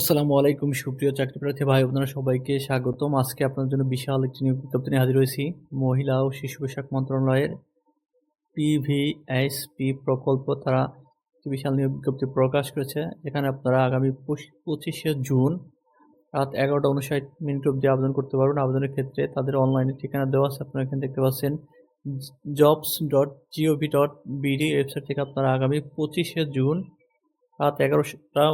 আসসালামু আলাইকুম, সুপ্রিয় চাকরি প্রার্থী ভাই, বোনেরা, সবাইকে স্বাগতম। আজকে আপনার জন্য বিশাল একটি নিয়োগ বিজ্ঞপ্তি নিয়ে হাজির হয়েছি। মহিলা ও শিশু বিষয়ক মন্ত্রণালয়ের পিভিএসপি প্রকল্প তারা বিশাল নিয়োগ বিজ্ঞপ্তি প্রকাশ করেছে। এখানে আপনারা আগামী পঁচিশে জুন রাত এগারোটা উনষাট মিনিট অবধি আবেদন করতে পারবেন। আবেদনের ক্ষেত্রে তাদের অনলাইনে ঠিকানা দেওয়া আছে, আপনারা এখানে দেখতে পাচ্ছেন। Jobs dot gov dot BD website থেকে আপনারা আগামী পঁচিশে জুন রাত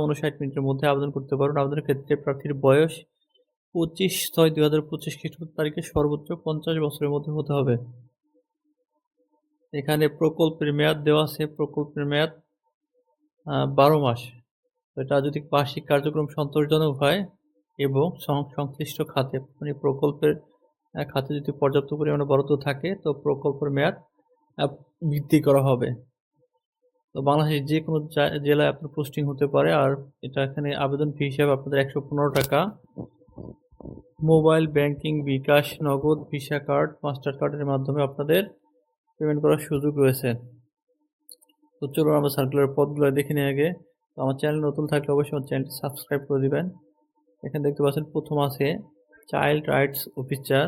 উনষাট মিনিটের মধ্যে আবেদন করতে পারবেন আবেদনের ক্ষেত্রে প্রার্থীর বয়স পঁচিশ ছয় দুই হাজার পঁচিশ খ্রিস্টাব্দ তারিখে সর্বোচ্চ পঞ্চাশ বছরের মধ্যে হতে হবে। এখানে প্রকল্পের মেয়াদ দেওয়া আছে। প্রকল্পের মেয়াদ বারো মাস। এটা যদি বার্ষিক কার্যক্রম সন্তোষজনক হয় এবং সংশ্লিষ্ট খাতে মানে প্রকল্পের খাতে যদি পর্যাপ্ত পরিমাণে বরাদ্দ থাকে, তো প্রকল্পের মেয়াদ বৃদ্ধি করা হবে। তো বাংলাদেশের যে কোনো জেলায় আপনার পোস্টিং হতে পারে। আর এটা এখানে আবেদন ফি হিসাবে আপনাদের একশো পনেরো টাকা। মোবাইল ব্যাংকিং বিকাশ, নগদ ভিসা কার্ড মাস্টার কার্ডের মাধ্যমে আপনাদের পেমেন্ট করার সুযোগ রয়েছে। তো চলুন আমরা সার্কুলার পদগুলো দেখে নিই আগে। তো আমার চ্যানেল নতুন থাকলে অবশ্যই আমার চ্যানেলটি সাবস্ক্রাইব করে দিবেন। এখানে দেখতে পাচ্ছেন প্রথম আছে চাইল্ড রাইটস অফিসার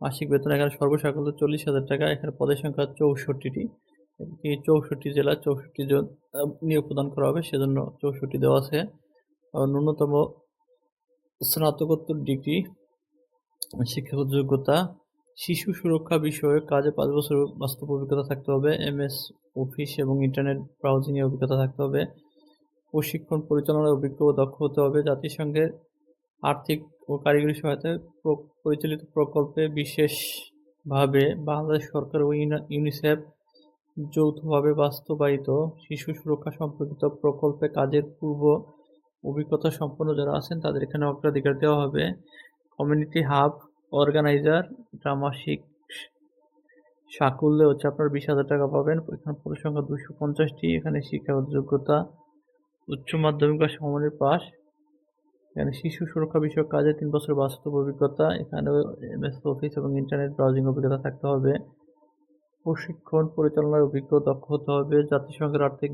মাসিক বেতন এখানে সর্বসাকুল্য চল্লিশ হাজার টাকা। এখানে পদের সংখ্যা চৌষট্টিটি। এই চৌষট্টি জেলা চৌষট্টি জন নিয়োগ প্রদান করা হবে, সেজন্য চৌষট্টি দেওয়া আছে। ন্যূনতম স্নাতকোত্তর ডিগ্রি, শিক্ষাগত যোগ্যতা, শিশু সুরক্ষা বিষয়ে কাজে পাঁচ বছর বাস্তব অভিজ্ঞতা থাকতে হবে, এমএস অফিস এবং ইন্টারনেট ব্রাউজিংয়ে অভিজ্ঞতা থাকতে হবে। প্রশিক্ষণ পরিচালনার অভিজ্ঞ ও দক্ষ হতে হবে। জাতিসংঘের আর্থিক ও কারিগরি সহায়তায় পরিচালিত প্রকল্পে বিশেষভাবে বাংলাদেশ সরকার ও ইউনিসেফ যৌথভাবে বাস্তবায়িত শিশু সুরক্ষা সম্পর্কিত প্রকল্পে কাজের পূর্ব অভিজ্ঞতা সম্পন্ন যারা আছেন, তাদের এখানে অগ্রাধিকার দেওয়া হবে। কমিউনিটি হাব অর্গানাইজার এটা মাসিক সাকুল্যে হচ্ছে আপনার বিশ হাজার টাকা পাবেন। এখানে পরিসংখ্যা দুশো পঞ্চাশটি। এখানে শিক্ষাগত যোগ্যতা, উচ্চ মাধ্যমিক বা সমানের পাস এখানে শিশু সুরক্ষা বিষয়ক কাজে তিন বছর বাস্তব অভিজ্ঞতা। এখানে এমএস অফিস এবং ইন্টারনেট ব্রাউজিং অভিজ্ঞতা থাকতে হবে। প্রশিক্ষণ, পরিচালনার অভিজ্ঞ দক্ষ হতে হবে। জাতিসংঘের আর্থিক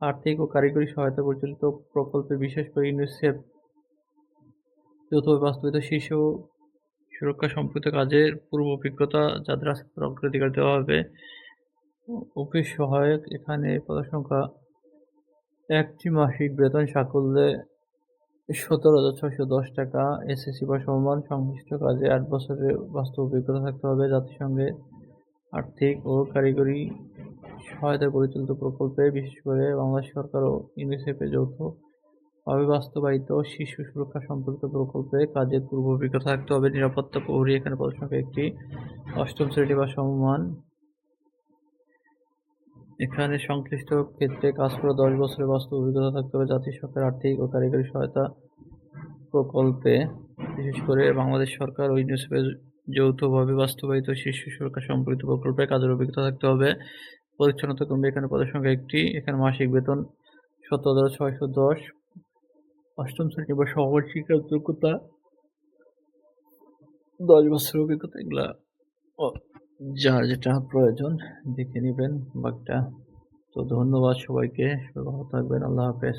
আর্থিক ও কারিগরি সহায়তা পরিচালিত প্রকল্পে বিশেষ করে ইউনিসেফ যৌথভাবে বাস্তবিত শিশু সুরক্ষা সম্পর্কিত কাজের পূর্ব অভিজ্ঞতা যাদের আছে অগ্রাধিকার দেওয়া হবে। অফিস সহায়ক এখানে পদের সংখ্যা একটি মাসিক বেতন সাকল্যে সতেরো হাজার ছয়শো দশ টাকা। এসএসসি বা সমমান সংশ্লিষ্ট কাজে আট বছরের বাস্তব অভিজ্ঞতা থাকতে হবে। জাতিসংঘে আর্থিক ও কারিগরি সহায়তা পরিচালিত প্রকল্পে, বিশেষ করে বাংলাদেশ সরকার ও ইউনিসেফের যৌথভাবে বাস্তবায়িত শিশু সুরক্ষা সম্পর্কিত প্রকল্পে কাজের পূর্ব অভিজ্ঞতা থাকতে হবে। নিরাপত্তা প্রহরী এখানে সংখ্যা একটি অষ্টম শ্রেণি বা সমমান। এখানে সংশ্লিষ্ট ক্ষেত্রে কাজ করে দশ বছরের বাস্তব অভিজ্ঞতা থাকতে হবে জাতিসংঘের আর্থিক ও কারিগরি সহায়তা প্রকল্পে। বিশেষ করে বাংলাদেশ সরকার ও ইউনিসেফের যৌথভাবে বাস্তবায়িত শিশু সুরক্ষা সম্পর্কিত প্রকল্পে কাজের অভিজ্ঞতা থাকতে হবে। পরিচ্ছন্নতা কর্মী এখানে পদের সংখ্যা একটি। এখানে মাসিক বেতন সতেরো হাজার ছয়শো দশ। অষ্টম শ্রেণি বা সহজ শিক্ষার যোগ্যতা দশ বছর অভিজ্ঞতা, এগুলা যার যেটা প্রয়োজন দেখে নেবেন। বাকিটা তো ধন্যবাদ সবাইকে। সবাই ভালো থাকবেন। আল্লাহ হাফেজ।